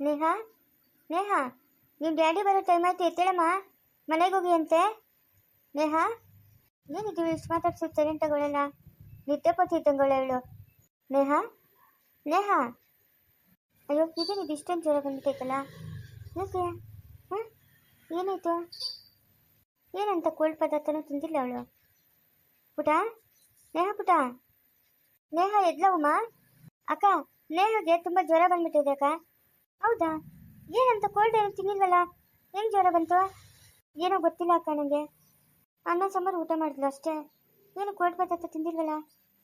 ನೇಹಾ ನೇಹಾ ನಿಮ್ಮ ಡ್ಯಾಡಿ ಬರೋ ಟೈಮ್ ಆಯ್ತು ಎತ್ತೇಳಮ್ಮ ಮನೆಗೆ ಹೋಗಿ ಅಂತೆ. ನೇಹಾ ಏನಿದ್ದೀವಿ ಇಷ್ಟು ಮಾತಾಡ್ಸಿ ಸೈಲೆಂಟ್ ತಗೊಳ್ಳಲ್ಲ ನಿದ್ದೆ ಪತಿ ತಂಗೊಳ್ಳೆ ನೇಹಾ ನೇಹಾ. ಅಯ್ಯೋ, ಇದೇನಿದು ಇಷ್ಟೊಂದು ಜ್ವರ ಬಂದ್ಬಿಟ್ಟೈತಲ್ಲ ಯಾಕೆ? ಹಾಂ? ಏನಾಯ್ತು? ಏನಂತ ಕೋಲ್ಡ್ ಪದಾರ್ಥನೂ ತಿಂದಿಲ್ಲ ಅವಳು. ಪುಟ, ನೇಹ ಪುಟ. ನೇಹ ಎದ್ಲವಮ್ಮ ಅಕ್ಕ ನೇಹಗೆ ತುಂಬ ಜ್ವರ ಬಂದ್ಬಿಟ್ಟಿದೆ ಅಕ್ಕ. ಹೌದಾ? ಏನಂತ ಕೋಲ್ಡ್ ಏನು ತಿನ್ನಿಲ್ವಲ್ಲ ಹೆಂಗೆ ಜ್ವರ ಬಂತು? ಏನೋ ಗೊತ್ತಿಲ್ಲ ಅಕ್ಕ ನನಗೆ ಅನ್ನ, ಸಾಂಬಾರು, ಊಟ ಮಾಡಿದ್ಲು ಅಷ್ಟೇ. ಏನು ಕೋಲ್ಡ್ ಪದಾರ್ಥ ತಿಂದಿಲ್ವಲ್ಲ?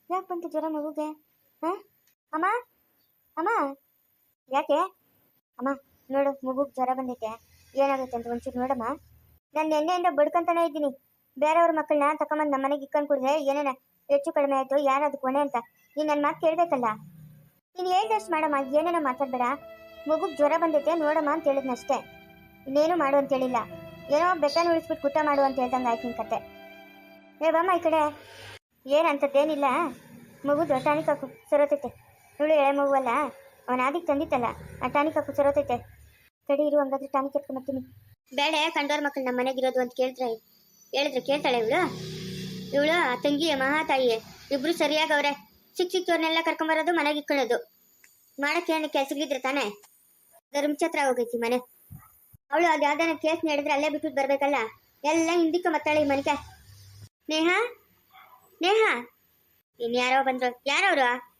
ಯಾಕೆ ಬಂತು ಜ್ವರ ಮಗುಗೆ? ಹಾಂ? ಅಮ್ಮ? ಅಮ್ಮ? ಯಾಕೆ? ಅಮ್ಮ, ನೋಡು, ಮಗುಗೆ ಜ್ವರ ಬಂದೈತೆ ಏನಾಗುತ್ತೆ ಅಂತ ಒಂಚೂರು ನೋಡಮ್ಮ. ನಾನು ನಿನ್ನೆಯಿಂದ ಬಡ್ಕೊಂತಾನೆ ಇದ್ದೀನಿ. ಬೇರೆಯವ್ರ ಮಕ್ಕಳನ್ನ ತಕೊಂಬಂದು ನಮ್ಮ ಮನೆಗೆ ಇಕ್ಕೊಂಡು ಕುಡಿದ್ರೆ ಏನೇನ ಹೆಚ್ಚು ಕಡಿಮೆ ಆಯಿತು ಅದು ಕೊನೆ ಅಂತ. ನೀನು ನನ್ನ ಮಾತು ಕೇಳಬೇಕಲ್ಲ? ನೀನು ಹೇಳ್ದಷ್ಟು ಮಾಡಮ್ಮ, ಏನೇನೋ ಮಾತಾಡ್ಬೇಡ. ಮಗುಗೆ ಜ್ವರ ಬಂದೈತೆ ನೋಡಮ್ಮ ಅಂತ ಹೇಳಿದ್ನಷ್ಟೇ. ಇನ್ನೇನು ಮಾಡು ಅಂತ ಹೇಳಿಲ್ಲ. ಏನೋ ಬೆಟ್ಟನ ಉಳಿಸ್ಬಿಟ್ಟು ಕುಟ್ಟ ಮಾಡು ಅಂತ ಹೇಳ್ದಂಗೆ ಆಯ್ತು ನಿನ್ ಕತೆ. ಏ ಬಮ್ಮ ಈ ಕಡೆ. ಏನಂತದ್ದೇನಿಲ್ಲ ಮಗು ಟಾನಿಕ್ ಹಾಕು, ಸರೋತೈತೆ. ಎಳೆ ಮಗು ಅಲ್ಲ. ಅವನ ಆದಿಗೆ ತಂದಿತ್ತಲ್ಲ, ಆ ಟಾನಿಕ್ ಹಾಕು, ಸರೋತೈತೆ. ಕಡೆ ಇರು, ಹಂಗಾದ್ರೆ ಟಾನಿಕ್ ಎತ್ಕೊಂಬರ್ತೀನಿ ಬೇಡ, ಕಂಡೋರ್ ಮಕ್ಕಳು ನಮ್ಮ ಮನೆಗಿರೋದು ಅಂತ ಕೇಳಿದ್ರೆ, ಹೇಳಿದ್ರೆ ಕೇಳ್ತಾಳೆ ಇವಳು? ಇವಳು ತಂಗಿ ಮಹಾತಾಯಿ ಇಬ್ರು ಸರಿಯಾಗವ್ರೆ ಚಿಕ್ಕ ಚಿಕ್ಕವ್ರನ್ನೆಲ್ಲ ಕರ್ಕೊಂಬರೋದು ಮನೆಗೆ ಇಕ್ಕೊಳ್ಳೋದು. ಏನು ಕೆಲ್ಸಗಳಿದ್ರೆ ತಾನೇ? ಧರ್ಮಛತ್ರ ಹೋಗೈತಿ ಮನೆ. ಅವಳು ಅದು ಯಾವ್ದಾನ ಕೇಸ್ ನಡೆದ್ರೆ ಅಲ್ಲೇ ಬಿಟ್ಟು ಬರ್ಬೇಕಲ್ಲ? ಎಲ್ಲ ಹಿಂದಿಕ್ಕ ಮತ್ತಾಳೆ ಈ ಮನೆಗೆ. ನೇಹ? ನೇಹ? ಇನ್ಯಾರೋ ಬಂದ್ರು. ಯಾರವ್ರು?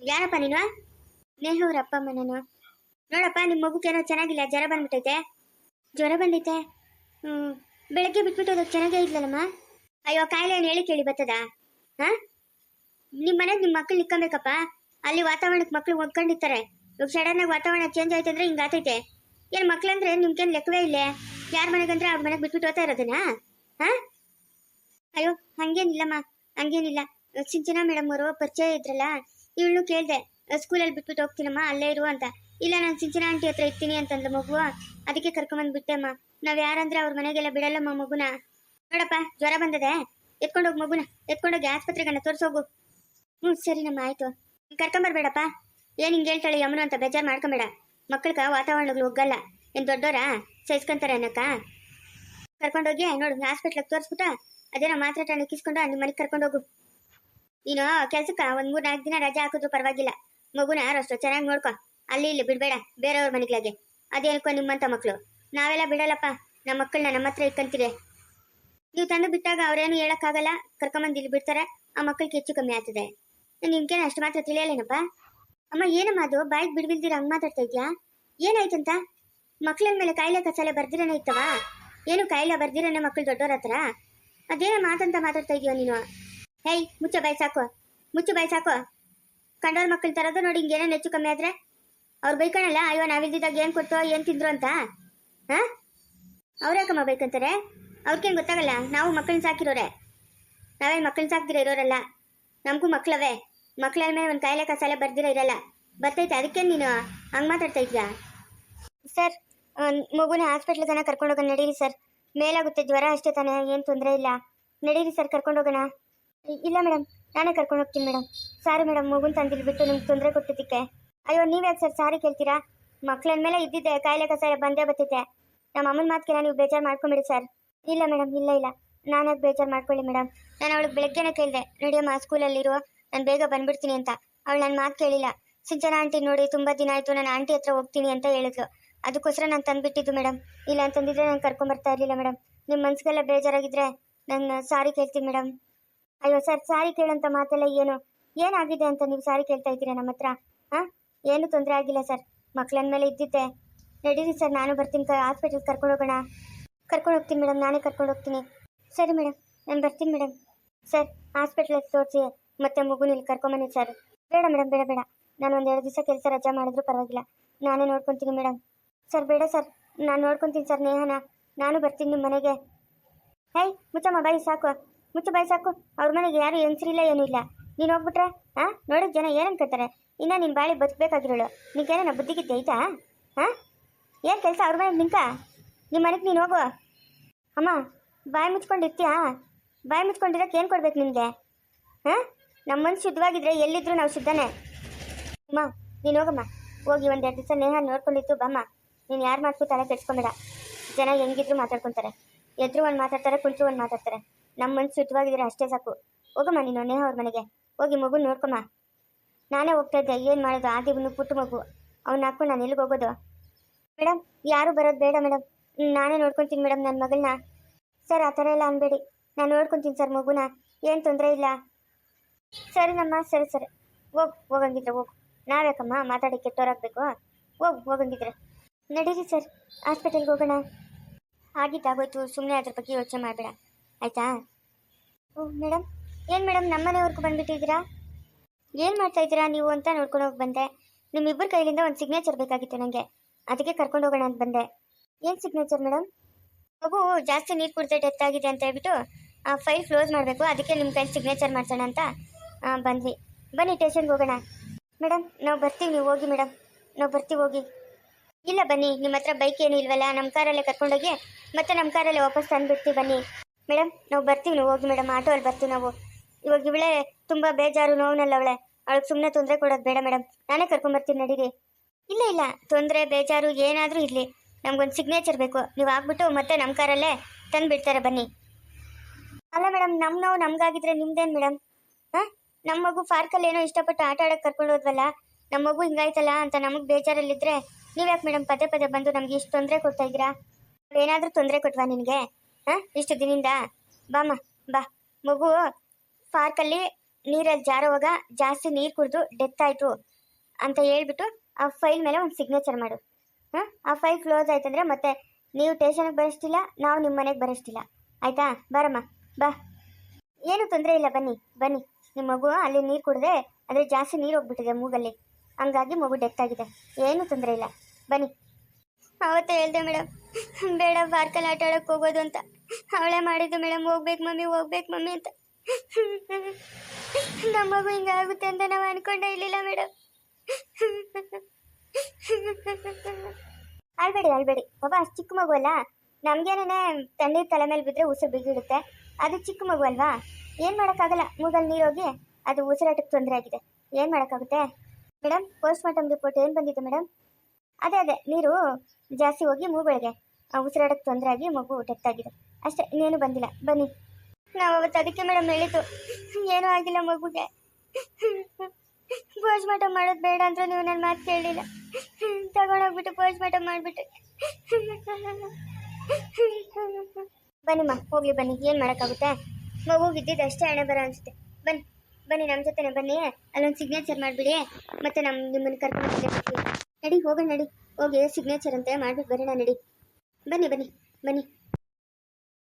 ಯಾರಪ್ಪ ನೀನು? ನೇಹ ಅವ್ರ ಅಪ್ಪ ಅಮ್ಮ ನೋಡಪ್ಪ ನಿಮ್ಮ ಮಗುಕ್ಕೇನೋ ಚೆನ್ನಾಗಿಲ್ಲ, ಜ್ವರ ಬಂದ್ಬಿಟ್ಟೈತೆ ಜ್ವರ ಬಂದೈತೆ. ಹ್ಞೂ ಬೆಳಗ್ಗೆ ಬಿಟ್ಬಿಟ್ಟು ಅದಕ್ಕೆ ಚೆನ್ನಾಗೇ ಇದ್ಲಲ್ಲಮ್ಮ? ಅಯ್ಯೋ ಕಾಯಿಲೆ ಏನು ಹೇಳಿ ಕೇಳಿ ಬರ್ತದ? ಹ? ನಿಮ್ಮ ಮನೆಗೆ ನಿಮ್ಮ ಮಕ್ಳು ನಿಕ್ಕೊಬೇಕಪ್ಪ ಅಲ್ಲಿ ವಾತಾವರಣಕ್ಕೆ ಮಕ್ಳು ಒಗ್ಕೊಂಡಿರ್ತಾರೆ ಇವಾಗ ಸಡನ್ ಆಗಿ ವಾತಾವರಣ ಚೇಂಜ್ ಆಯ್ತು ಅಂದ್ರೆ ಹಿಂಗೆ ಆತೈತೆ. ಏನು ಮಕ್ಳಂದ್ರೆ ನಿಮ್ಗೇನು ಲೆಕ್ಕವೇ ಇಲ್ಲ? ಯಾರ ಮನೆಗಂದ್ರೆ ಅವ್ರ ಮನೆಗೆ ಬಿಟ್ಬಿಟ್ಟು ಹೋಗ್ತಾ ಇರೋದನ್ನ? ಹಾ? ಅಯ್ಯೋ, ಹಂಗೇನಿಲ್ಲಮ್ಮ, ಹಂಗೇನಿಲ್ಲ. ಸಿಂಚನಾ ಮೇಡಮ್ ಅವರು ಪರಿಚಯ ಇದ್ರಲ್ಲ ಇವಳು ಸ್ಕೂಲ್ ಸ್ಕೂಲಲ್ಲಿ ಬಿಟ್ಬಿಟ್ಟು ಹೋಗ್ತೀನಮ್ಮ, ಅಲ್ಲೇ ಇರು ಅಂತ. ಇಲ್ಲ, ನಾನು ಸಿಂಚನಾ ಆಂಟಿ ಹತ್ರ ಇರ್ತೀನಿ ಅಂತಂದ್ಲು ಮಗು. ಅದಕ್ಕೆ ಕರ್ಕೊಂಬಂದು ಬಿಟ್ಟೆಮ್ಮ ನಾವ್ ಯಾರಂದ್ರೆ ಅವ್ರ ಮನೆಗೆಲ್ಲ ಬಿಡಲ್ಲಮ್ಮ ಮಗುನ. ನೋಡಪ್ಪ, ಜ್ವರ ಬಂದದೆ? ಎತ್ಕೊಂಡೋಗಿ ಮಗುನ. ಎತ್ಕೊಂಡೋಗಿ ಆಸ್ಪತ್ರೆಗನ್ನ ತೋರ್ಸೋಗು. ಹ್ಞೂ ಸರಿನಮ್ಮ, ಆಯ್ತು. ಕರ್ಕೊಂಬರ್ಬೇಡಪ್ಪ. ಏನ್ ಹಿಂಗೆ ಹೇಳ್ತಾಳೆ ಯಮನ ಅಂತ ಬೇಜಾರು ಮಾಡ್ಕೊಂಬೇಡ. ಮಕ್ಕಳಿಗೆ ವಾತಾವರಣಗಳು ಒಗ್ಗಲ್ಲ. ಏನ್ ದೊಡ್ಡೋರ? ಸಹಿಸ್ಕೊಂತಾರೆ ಅನ್ನಕ್ಕ. ಕರ್ಕೊಂಡೋಗಿ ನೋಡು ಹಾಸ್ಪಿಟ್ಲಿಗೆ ತೋರಿಸ್ಬಿಟ್ಟು, ಅದೇನೋ ಮಾತ್ರ ಟಾಣಿಕ್ ಕಿಸ್ಕೊಂಡು ನಿಮ್ಮ ಮನೆಗೆ ಕರ್ಕೊಂಡೋಗು. ನೀನು ಕೆಲ್ಸಕ್ಕ ಒಂದ್ ಮೂರ್ ನಾಲ್ಕು ದಿನ ರಜೆ ಹಾಕಿದ್ರು ಪರವಾಗಿಲ್ಲ. ಮಗುನ ಅಷ್ಟು ಚೆನ್ನಾಗಿ ನೋಡ್ಕೊ. ಅಲ್ಲಿ ಇಲ್ಲಿ ಬಿಡ್ಬೇಡ, ಬೇರೆಯವ್ರ ಮನೆಗಳಾಗೆ ಅದೇನಕ್ಕೋ ನಿಮ್ಮಂತ ಮಕ್ಕಳು ನಾವೆಲ್ಲ ಬಿಡಲ್ಲಪ್ಪ ನಮ್ಮ ಮಕ್ಕಳನ್ನ ನಮ್ಮ ಹತ್ರ ಇಕ್ಕಂತೀರಿ ನೀವು ತಂದು ಬಿಟ್ಟಾಗ ಅವ್ರೇನು ಹೇಳಕ್ಕಾಗಲ್ಲ? ಕರ್ಕೊಂಬಂದು ಇಲ್ಲಿ ಬಿಡ್ತಾರೆ, ಆ ಮಕ್ಕಳಿಗೆ ಹೆಚ್ಚು ಕಮ್ಮಿ ಆಗ್ತದೆ. ನಿಮ್ಗೇನು ಅಷ್ಟು ಮಾತ್ರ ತಿಳಿಯಲ್ಲೇನಪ್ಪ? ಅಮ್ಮ, ಏನಮ್ಮ ಅದು? ಬಾಯಿಗೆ ಬಿಡ್ಬಿಲ್ದಿರ ಹಂಗ್ ಮಾತಾಡ್ತಾ ಇದ್ಯಾ? ಏನಾಯ್ತಂತ? ಮಕ್ಳ ಮೇಲೆ ಕಾಯಿಲೆ ಕಸಾಲೆ ಬರ್ದಿರನೇ ಇತ್ತವ? ಏನು ಕಾಯಿಲೆ ಬರ್ದಿರನೇ ಮಕ್ಳು ದೊಡ್ಡವ್ರ ಹತ್ರ? ಅದೇನೋ ಮಾತಂತ ಮಾತಾಡ್ತಾ ಇದೀಯ ನೀನು? ಹೇಯ್, ಮುಚ್ಚ ಬಾಯ್ ಸಾಕು. ಮುಚ್ಚು ಬಾಯಿ ಸಾಕು. ಕಂಡವ್ರ ಮಕ್ಳು ತರೋದು ನೋಡಿ ಹಿಂಗೆ ಏನೇನು ಹೆಚ್ಚು ಕಮ್ಮಿ ಆದ್ರೆ? ಅವ್ರು ಬೈಕಣಲ್ಲ, ಅಯ್ಯೋ, ನಾವಿಲ್ದಿದ್ದಾಗ ಏನ್ ಕೊಟ್ಟು ಏನ್ ತಿಂದ್ರು ಅಂತ? ಹಾ? ಅವ್ರ್ಯಾಕಮ್ಮ ಬೈಕಂತಾರೆ? ಅವ್ರಿಗೇನು ಗೊತ್ತಾಗಲ್ಲ? ನಾವು ಮಕ್ಕಳನ್ನ ಸಾಕಿರೋರೆ. ನಾವೇ ಮಕ್ಕಳನ್ನ ಸಾಕ್ದಿರ ಇರೋರಲ್ಲ? ನಮಗೂ ಮಕ್ಳವೆ. ಮೇಲೆ ಒಂದು ಕಾಯಿಲೆ ಕಸಾಲೆ ಬರ್ದಿರ ಇರಲ್ಲ. ಬರ್ತೈತೆ ಅದಕ್ಕೆ ನೀನು ಹಂಗೆ ಮಾತಾಡ್ತಾ ಇದ್ಯಾ? ಸರ್ ಮಗುನ ಹಾಸ್ಪಿಟ್ಲ್ ತನಕ ಕರ್ಕೊಂಡೋಗೋಣ ನಡೀರಿ ಸರ್. ಮೇಲಾಗುತ್ತೆ ಜ್ವರ ಅಷ್ಟೇ ತಾನೇ, ಏನು ತೊಂದರೆ ಇಲ್ಲ. ನಡೀರಿ ಸರ್ ಕರ್ಕೊಂಡೋಗೋಣ ಇಲ್ಲ ಮೇಡಮ್ ನಾನೇ ಕರ್ಕೊಂಡು ಹೋಗ್ತೀನಿ ಮೇಡಮ್ ಸಾರಿ ಮೇಡಮ್ ಮಗುನ ತಂದಿಲ್ ಬಿಟ್ಟು ನಿಮ್ಗೆ ತೊಂದರೆ ಕೊಟ್ಟಿದ್ದಕ್ಕೆ. ಅಯ್ಯೋ, ನೀವ್ಯಾಕೆ ಸರ್ ಸಾರಿ ಕೇಳ್ತೀರಾ? ಮಕ್ಳನ್ ಮೇಲೆ ಇದ್ದಿದ್ದೆ, ಕಾಯಿಲೆ ಕಸಾಯ ಬಂದೇ ಬರ್ತೈತೆ. ನಮ್ಮ ಅಮ್ಮನ ಮಾತಿಗೆಲ್ಲ ನೀವು ಬೇಜಾರು ಮಾಡ್ಕೊಂಬಿಡಿ ಸರ್. ಇಲ್ಲ ಮೇಡಮ್ ಇಲ್ಲ ಇಲ್ಲ. ನಾನಾಗ ಬೇಜಾರು ಮಾಡ್ಕೊಳ್ಳಿ ಮೇಡಮ್ ನಾನು ಅವಳಿಗೆ ಬೆಳಗ್ಗೆನೇ ಕೇಳಿದೆ, ನಡಿಯಮ್ಮ ಸ್ಕೂಲಲ್ಲಿರು ನಾನು ಬೇಗ ಬಂದ್ಬಿಡ್ತೀನಿ ಅಂತ. ಅವಳು ನನ್ನ ಮಾತು ಕೇಳಿಲ್ಲ. ಸಿಂಚನ ಆಂಟಿ ನೋಡಿ ತುಂಬ ದಿನ ಆಯಿತು ನಾನು ಆಂಟಿ ಹತ್ರ ಹೋಗ್ತೀನಿ ಅಂತ ಹೇಳಿದ್ಲು. ಅದಕ್ಕೋಸ್ಕರ ನಾನು ತಂದುಬಿಟ್ಟಿದ್ದು ಮೇಡಮ್ ಇಲ್ಲ ಅಂತಂದಿದ್ರೆ ನಾನು ಕರ್ಕೊಂಬರ್ತಾ ಇರಲಿಲ್ಲ ಮೇಡಮ್ ನಿಮ್ಮ ಮನ್ಸಿಗೆಲ್ಲ ಬೇಜಾರಾಗಿದ್ರೆ ನಾನು ಸಾರಿ ಕೇಳ್ತೀನಿ ಮೇಡಮ್ ಅಯ್ಯೋ ಸರ್, ಸಾರಿ ಕೇಳೋಂಥ ಮಾತೆಲ್ಲ ಏನು? ಏನಾಗಿದೆ ಅಂತ ನೀವು ಸಾರಿ ಕೇಳ್ತಾ ಇದ್ದೀರಾ ನಮ್ಮ ಹತ್ರ? ಹಾಂ ಏನು ತೊಂದರೆ ಆಗಿಲ್ಲ ಸರ್. ಮಕ್ಳನ್ ಮೇಲೆ ಇದ್ದಿದ್ದೆ. ನಡೀರಿ ಸರ್, ನಾನು ಬರ್ತೀನಿ. ಕ ಹಾಸ್ಪಿಟಲ್ಗೆ ಕರ್ಕೊಂಡು ಹೋಗೋಣ. ಕರ್ಕೊಂಡು ಹೋಗ್ತೀನಿ ಮೇಡಮ್ ನಾನೇ ಕರ್ಕೊಂಡು ಹೋಗ್ತೀನಿ. ಸರಿ ಮೇಡಮ್ ನಾನು ಬರ್ತೀನಿ ಮೇಡಮ್ ಸರ್ ಹಾಸ್ಪಿಟ್ಲಿಗೆ ತೋರಿಸಿ. ಮತ್ತೆ ಮಗುನ ಇಲ್ಲಿ ಕರ್ಕೊಂಬನ್ನಿ ಸರ್ ಬೇಡ ಮೇಡಮ್ ಬೇಡ ಬೇಡ. ನಾನು ಒಂದು ಎರಡು ದಿವಸ ಕೆಲಸ ರಜಾ ಮಾಡಿದ್ರು ಪರವಾಗಿಲ್ಲ. ನಾನೇ ನೋಡ್ಕೊತೀನಿ ಮೇಡಮ್ ಸರ್, ಬೇಡ ಸರ್. ನಾನು ನೋಡ್ಕೊತೀನಿ ಸರ್ ನೇಹನ. ನಾನು ಬರ್ತೀನಿ ನಿಮ್ಮ ಮನೆಗೆ. ಹೇಯ್ ಮುಚ್ಚಮ್ಮ, ಬಾಯಿ ಸಾಕು. ಮುಚ್ಚ, ಬಾಯಿ ಸಾಕು. ಅವ್ರ ಮನೆಗೆ ಯಾರು ಹೆಂಚ್ರಿಲ್ಲ ಏನೂ ಇಲ್ಲ. ನೀನು ಹೋಗ್ಬಿಟ್ರೆ ಹಾಂ ನೋಡಿದ ಜನ ಏನು ಅನ್ಕೋತಾರೆ? ಇನ್ನ ನಿನ್ನ ಬಾಳಿ ಬದುಕಬೇಕಾಗಿರೋಳು. ನಿಂಗೇನ ಬುದ್ಧಿಗಿದ್ದೆ ಆಯ್ತಾ? ಹಾಂ ಏನು ಕೆಲಸ ಅವ್ರ ಮನೆಗೆ ನಿಂಕ ನಿಮ್ಮ ಮನೆಗೆ ನೀನು ಹೋಗು. ಅಮ್ಮ, ಬಾಯಿ ಮುಚ್ಕೊಂಡಿರ್ತೀಯಾ? ಬಾಯಿ ಮುಚ್ಕೊಂಡಿರೋಕೆ ಏನು ಕೊಡ್ಬೇಕು ನಿನಗೆ ಹಾಂ ನಮ್ಮ ಮನ್ಸು ಶುದ್ಧವಾಗಿದ್ರೆ ಎಲ್ಲಿದ್ರು ನಾವು ಶುದ್ಧನೇ. ಅಮ್ಮ ನೀನು ಹೋಗಮ್ಮ. ಹೋಗಿ ಒಂದೆರಡು ದಿವಸ ನೇಹ ನೋಡ್ಕೊಂಡಿತ್ತು, ಬಮ್ಮ. ನೀನು ಯಾರು ಮಾತು ತಲೆ ಕೆಡ್ಸ್ಕೊಂಬೇಡ. ಜನ ಹೆಂಗಿದ್ರು ಮಾತಾಡ್ಕೊಂತಾರೆ. ಎದ್ರು ಒಂದು ಮಾತಾಡ್ತಾರೆ ಕುಂಚು ಒಂದು ಮಾತಾಡ್ತಾರೆ. ನಮ್ಮ ಮನ್ಸು ಶುದ್ಧವಾಗಿದ್ರೆ ಅಷ್ಟೇ ಸಾಕು. ಹೋಗಮ್ಮ ನೀನು ನೇಹ ಅವ್ರ ಮನೆಗೆ. ಹೋಗಿ ಮಗು ನೋಡ್ಕೊಮ್ಮ. ನಾನೇ ಹೋಗ್ತಾ ಇದ್ದೆ, ಏನು ಮಾಡೋದು? ಆದಿವನು ಪುಟ್ಟ ಮಗು. ಅವ್ನ ಹಾಕೊಂಡು ನಾನು ಎಲ್ಲಿಗೆ ಹೋಗೋದು? ಮೇಡಮ್ ಯಾರು ಬರೋದು ಬೇಡ ಮೇಡಮ್ ನಾನೇ ನೋಡ್ಕೊತೀನಿ ಮೇಡಮ್ ನನ್ನ ಮಗಳನ್ನ ಸರ್, ಆ ಥರ ಎಲ್ಲ ಅನ್ಬೇಡಿ. ನಾನು ನೋಡ್ಕೊತೀನಿ ಸರ್ ಮಗುನ. ಏನು ತೊಂದರೆ ಇಲ್ಲ. ಸರಿನಮ್ಮ ಸರಿ ಸರಿ. ಹೋಗ್, ಹೋಗಂಗಿದ್ರೆ ಹೋಗು. ನಾವ್ಯಾಕಮ್ಮ ಮಾತಾಡಿ ಕೆಟ್ಟೋರಾಗಬೇಕು ಹೋಗ್, ಹೋಗಂಗಿದ್ರೆ. ನಡೀರಿ ಸರ್. ಹಾಸ್ಪಿಟಲ್ಗೆ ಹೋಗೋಣ. ಆಗಿದ್ದಾಗೋಯ್ತು ಸುಮ್ಮನೆ ಅದ್ರ ಬಗ್ಗೆ ಯೋಚನೆ ಮಾಡಬೇಡ. ಆಯ್ತಾ? ಓ ಮೇಡಮ್ ಏನು ಮೇಡಮ್ ನಮ್ಮನೆಯವ್ರಿಗೂ ಬಂದುಬಿಟ್ಟಿದ್ದೀರಾ? ಏನು ಮಾಡ್ತಾ ಇದ್ದೀರಾ ನೀವು ಅಂತ ನೋಡ್ಕೊಂಡು ಹೋಗಿ ಬಂದೆ. ನಿಮ್ಮಿಬ್ಬರ ಕೈಲಿಂದ ಒಂದು ಸಿಗ್ನೇಚರ್ ಬೇಕಾಗಿತ್ತು ನನಗೆ ಅದಕ್ಕೆ ಕರ್ಕೊಂಡು ಹೋಗೋಣ ಅಂತ ಬಂದೆ. ಏನು ಸಿಗ್ನೇಚರ್ ಮೇಡಮ್ ಮಗು ಜಾಸ್ತಿ ನೀರು ಕುಡಿದ್ರೆ ಡೆತ್ ಆಗಿದೆ ಅಂತ ಹೇಳ್ಬಿಟ್ಟು, ಆ ಫೈಲ್ ಕ್ಲೋಸ್ ಮಾಡಬೇಕು. ಅದಕ್ಕೆ ನಿಮ್ಮ ಕೈ ಸಿಗ್ನೇಚರ್ ಮಾಡ್ಸೋಣ ಅಂತ ಆ, ಬನ್ನಿ. ಬನ್ನಿ ಟೇಷನ್ಗೆ ಹೋಗೋಣ. ಮೇಡಮ್ ನಾವು ಬರ್ತೀವಿ ನೀವು ಹೋಗಿ ಮೇಡಮ್ ನಾವು ಬರ್ತೀವಿ ಹೋಗಿ. ಇಲ್ಲ ಬನ್ನಿ ನಿಮ್ಮ ಹತ್ರ ಬೈಕ್ ಏನು ಇಲ್ವಲ್ಲ ನಮ್ಮ ಕಾರಲ್ಲೇ ಕರ್ಕೊಂಡೋಗಿ ಮತ್ತೆ ನಮ್ಮ ಕಾರಲ್ಲೇ ವಾಪಸ್ ತಂದುಬಿಡ್ತೀವಿ ಬನ್ನಿ. ಮೇಡಮ್ ನಾವು ಬರ್ತೀವಿ ನೀವು ಹೋಗಿ ಮೇಡಮ್ ಆಟೋ ಅಲ್ಲಿ ಬರ್ತೀವಿ ನಾವು. ಇವಾಗ ಇವಳೆ ತುಂಬ ಬೇಜಾರು ನೋವಿನಲ್ಲ ಅವಳೆ. ಅವಳಿಗೆ ಸುಮ್ಮನೆ ತೊಂದರೆ ಕೊಡೋದು ಬೇಡ ಮೇಡಮ್ ನಾನೇ ಕರ್ಕೊಂಬರ್ತೀನಿ ನಡೀರಿ. ಇಲ್ಲ ಇಲ್ಲ ತೊಂದರೆ ಬೇಜಾರು ಏನಾದರೂ ಇರಲಿ. ನಮ್ಗೊಂದು ಸಿಗ್ನೇಚರ್ ಬೇಕು. ನೀವು ಆಗ್ಬಿಟ್ಟು ಮತ್ತೆ ನಮ್ಮ ಕಾರಲ್ಲೇ ತಂದುಬಿಡ್ತಾರೆ ಬನ್ನಿ. ಅಲ್ಲ ಮೇಡಮ್ ನಮ್ಮ ನೋವು ನಮಗಾಗಿದ್ರೆ ನಿಮ್ದೇನು ಮೇಡಮ್ ಹಾಂ? ನಮ್ಮ ಮಗು ಪಾರ್ಕಲ್ಲಿ ಏನೋ ಇಷ್ಟಪಟ್ಟು ಆಟ ಆಡಕ್ಕೆ ಕರ್ಕೊಂಡು ಹೋದ್ವಲ್ಲ ನಮ್ಮ ಮಗು ಹಿಂಗಾಯ್ತಲ್ಲ ಅಂತ ನಮಗೆ ಬೇಜಾರಲ್ಲಿದ್ದರೆ ನೀವ್ಯಾಕೆ ಮೇಡಮ್ ಪದೇ ಪದೇ ಬಂದು ನಮ್ಗೆ ಇಷ್ಟು ತೊಂದರೆ ಕೊಡ್ತಾ ಇದ್ದೀರಾ? ಏನಾದರೂ ತೊಂದರೆ ಕೊಟ್ವಾ ನಿನಗೆ ಹಾಂ? ಇಷ್ಟು ದಿನದಿಂದ? ಬಾಮ್ಮ, ಬಾ. ಮಗು ಪಾರ್ಕಲ್ಲಿ ನೀರಲ್ಲಿ ಜಾರೋವಾಗ ಜಾಸ್ತಿ ನೀರು ಕುಡಿದು ಡೆತ್ ಆಯಿತು ಅಂತ ಹೇಳ್ಬಿಟ್ಟು ಆ ಫೈಲ್ ಮೇಲೆ ಒಂದು ಸಿಗ್ನೇಚರ್ ಮಾಡು. ಹಾಂ? ಆ ಫೈಲ್ ಕ್ಲೋಸ್ ಆಯ್ತಂದ್ರೆ ಮತ್ತೆ ನೀವು ಟೇಷನ್ಗೆ ಬರೆಸ್ತಿಲ್ಲ, ನಾವು ನಿಮ್ಮ ಮನೆಗೆ ಬರೆಸ್ತಿಲ್ಲ. ಆಯಿತಾ? ಬರಮ್ಮ, ಬಾ. ಏನು ತೊಂದರೆ ಇಲ್ಲ, ಬನ್ನಿ ಬನ್ನಿ. ನಿಮ್ಮ ಮಗು ಅಲ್ಲಿ ನೀರು ಕುಡಿದೆ ಅಂದರೆ ಜಾಸ್ತಿ ನೀರು ಹೋಗ್ಬಿಟ್ಟಿದೆ ಮೂಗಲ್ಲಿ. ಹಂಗಾಗಿ ಮಗು ಡೆತ್ ಆಗಿದೆ. ಏನು ತೊಂದರೆ ಇಲ್ಲ. ಬನ್ನಿ. ಅವತ್ತೇ ಹೇಳ್ದೆ ಮೇಡಮ್ ಬೇಡ ಪಾರ್ಕಲ್ಲಿ ಆಟ ಆಡೋಕೆ ಹೋಗೋದು ಅಂತ. ಅವಳೇ ಮಾಡಿದ್ದು ಮೇಡಮ್ ಹೋಗ್ಬೇಕು ಮಮ್ಮಿ ಹೋಗ್ಬೇಕು ಮಮ್ಮಿ ಅಂತ. ನಮ್ಮ ಮಗು ಹಿಂಗಾಗುತ್ತೆ ಅಂತ ನಾವು ಅನ್ಕೊಂಡೇ ಇರಲಿಲ್ಲ ಮೇಡಮ್ ಅಳ್ಬೇಡಿ ಅಳ್ಬೇಡಿ. ಬಾಬಾ ಚಿಕ್ಕ ಮಗು ಅಲ್ಲ. ನಮ್ಗೇನೇ ತಣ್ಣೀರು ತಲೆ ಮೇಲೆ ಬಿದ್ದರೆ ಉಸಿರು ಬಿಗಿಡುತ್ತೆ. ಅದು ಚಿಕ್ಕ ಮಗು ಅಲ್ವಾ? ಏನು ಮಾಡೋಕ್ಕಾಗಲ್ಲ. ಮೂಗಲ್ಲಿ ನೀರು ಹೋಗಿ ಅದು ಉಸಿರಾಟಕ್ಕೆ ತೊಂದರೆ ಆಗಿದೆ. ಏನು ಮಾಡೋಕ್ಕಾಗುತ್ತೆ? ಮೇಡಮ್ ಪೋಸ್ಟ್ ಮಾರ್ಟಮ್ ರಿಪೋರ್ಟ್ ಏನು ಬಂದಿದೆ ಮೇಡಮ್ ಅದೇ ಅದೇ, ನೀರು ಜಾಸ್ತಿ ಹೋಗಿ ಮೂಗಳಿಗೆ. ಉಸಿರಾಡಕ್ಕೆ ತೊಂದರೆ ಆಗಿ ಮಗು ಡೆತ್ ಆಗಿದೆ ಅಷ್ಟೇ, ಇನ್ನೇನು ಬಂದಿಲ್ಲ. ಬನ್ನಿ. ನಾವು ಅವತ್ತು ಅದಕ್ಕೆ ಮೇಡಮ್ ಹೇಳಿತು ಏನೂ ಆಗಿಲ್ಲ ಮಗುಗೆ. ಪೋಸ್ಟ್ ಮಾರ್ಟಮ್ ಮಾಡೋದು ಬೇಡ ಅಂದ್ರೆ ನೀವು ನನ್ನ ಮಾತು ಕೇಳಲಿಲ್ಲ ತಗೊಂಡೋಗ್ಬಿಟ್ಟು ಪೋಸ್ಟ್ ಮಾರ್ಟಮ್ ಮಾಡಿಬಿಟ್ಟು ಬನ್ನಿಮ್ಮ ಹೋಗ್ಲಿ ಬನ್ನಿ, ಏನು ಮಾಡೋಕ್ಕಾಗುತ್ತೆ? ಮಗು ಇದ್ದಿದ್ದು ಅಷ್ಟೇ ಹಣೆ ಬರ ಅನ್ಸುತ್ತೆ. ಬನ್ನಿ ಬನ್ನಿ ನಮ್ಮ ಜೊತೆನೆ ಬನ್ನಿ, ಅಲ್ಲೊಂದು ಸಿಗ್ನೇಚರ್ ಮಾಡಿಬಿಡಿ, ಮತ್ತೆ ನಮ್ಮ ನಿಮ್ಮನ್ನು ಕರ್ಕೊಂಡು ಹೋಗಿ ನಡಿ, ಹೋಗೋಣ ನಡಿ, ಹೋಗಿ ಸಿಗ್ನೇಚರ್ ಅಂತ ಮಾಡ್ಬಿಟ್ಟು ಬರೋಣ ನಡಿ. ಬನ್ನಿ ಬನ್ನಿ ಬನ್ನಿ.